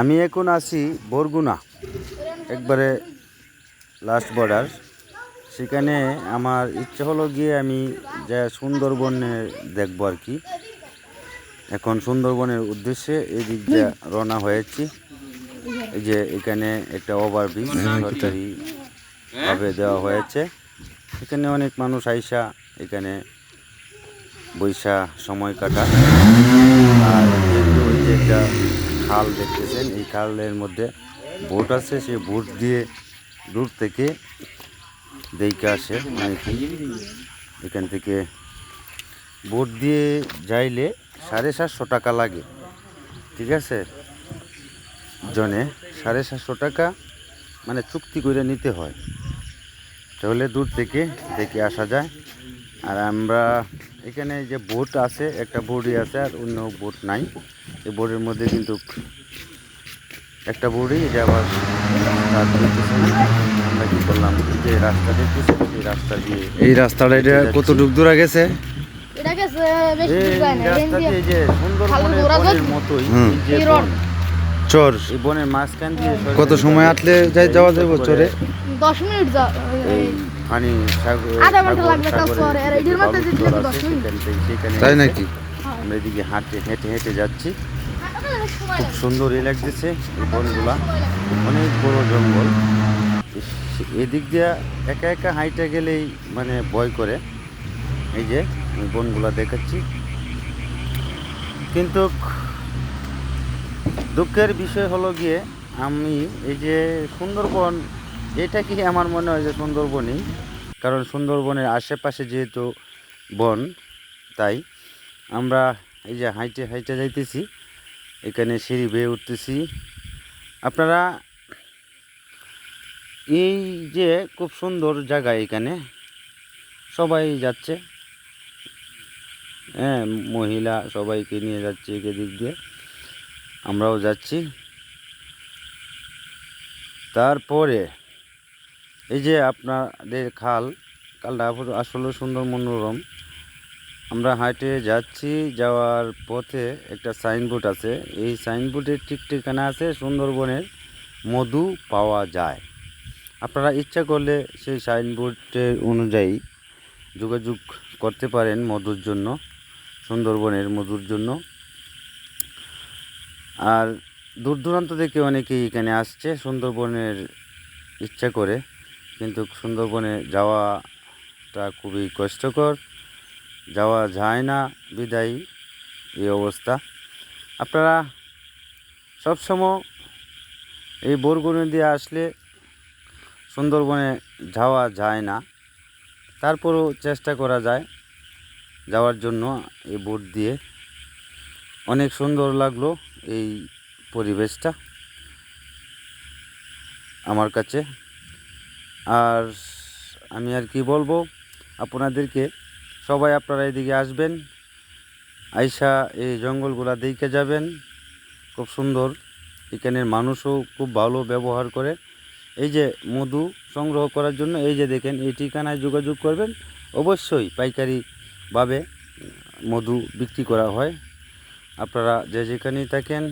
আমি এখন আছি বরগুনা, একবারে লাস্ট বর্ডার সেখানে আমার ইচ্ছে হলো গিয়ে আমি যা সুন্দরবনে দেখব আর কি। এখন সুন্দরবনের উদ্দেশ্যে এই দিক দিয়ে রওনা হয়েছি। এই যে এখানে একটা ওভারব্রিজ ভাবে দেওয়া হয়েছে। এখানে অনেক মানুষ আইসা এখানে বৈশা সময় কাটা আর ওই যে একটা খাল দেখতেছেন, এই খালের মধ্যে বোট আছে, সেই বোট দিয়ে দূর থেকে দেখে আসে অনেকেই এখান থেকে বোট দিয়ে যাইলে সাড়ে সাতশো টাকা লাগে, ঠিক আছে? জনে সাড়ে সাতশো টাকা মানে চুক্তি করে নিতে হয়। তাহলে দূর থেকে দেখে আসা যায়। আর আমরা এখানে যে বোট আছে একটা বোটই আছে আর অন্য বোট নাই। এই বোটের মধ্যে কিন্তু একটা বোটই এটা আবার। আমরা কি করলাম? এই যে রাস্তা দেখতেছি এই রাস্তা দিয়ে এই রাস্তাটা এটা কতটুক দূর গেছে? চর। বনের মাঝখান দিয়ে কত সময় আটলে যাওয়া যাবে চরে? দশ মিনিট সেখানে তাই নাকি? আমরা এদিকে হাঁটে হেঁটে হেঁটে যাচ্ছি। খুব সুন্দরই লাগতেছে এই বনগুলা। অনেক বড় জঙ্গল। এদিক দিয়ে একা একা হাইটে গেলেই মানে ভয় করে। এই যে বনগুলা দেখাচ্ছি। কিন্তু দুঃখের বিষয় হলো গিয়ে আমি এই যে সুন্দরবন এটা কি আমার মনে হয় যে সুন্দরবনই? কারণ সুন্দরবনের আশেপাশে যেহেতু বন, তাই আমরা এই যে হাইটে হাইটে যাইতেছি, এখানে সিঁড়ি বেয়ে উঠতেছি। আপনারা এই যে খুব সুন্দর জায়গা এখানে, সবাই যাচ্ছে। হ্যাঁ মহিলা সবাইকে নিয়ে যাচ্ছে এদিক দিয়ে। আমরাও যাচ্ছি। তারপরে এই যে আপনাদের খাল, খালটা আসলে সুন্দর মনোরম। আমরা হাঁটে যাচ্ছি, যাওয়ার পথে একটা সাইনবোর্ড আছে। এই সাইনবোর্ডের ঠিক ঠিকানা আছে সুন্দরবনের মধু পাওয়া যায়। আপনারা ইচ্ছা করলে সেই সাইনবোর্ডের অনুযায়ী যোগাযোগ করতে পারেন মধুর জন্য, সুন্দরবনের মধুর জন্য। আর দূর দূরান্ত থেকে অনেকেই এখানে আসছে সুন্দরবনের ইচ্ছা করে। কিন্তু সুন্দরবনে যাওয়াটা খুবই কষ্টকর, যাওয়া যায় না, বিদায়ী, এই অবস্থা। আপনারা সবসময় এই বোরগুনে দিয়ে আসলে সুন্দরবনে যাওয়া যায় না। তারপরও চেষ্টা করা যায় যাওয়ার জন্য এই বোট দিয়ে। অনেক সুন্দর লাগল এই পরিবেশটা আমার কাছে। আর আমি আর কি বলব, আপনাদেরকে সবাই আপনারা এদিকে আসবেন, আইসা এই জঙ্গলগুলা দেখে যাবেন, খুব সুন্দর। এখানের মানুষও খুব ভালো ব্যবহার করে। এই যে মধু সংগ্রহ করার জন্য, এই যে দেখেন, এই ঠিকানায় যোগাযোগ করবেন, অবশ্যই পাইকারিভাবে মধু বিক্রি করা হয়। আপনারা যে যেখানেই থাকেন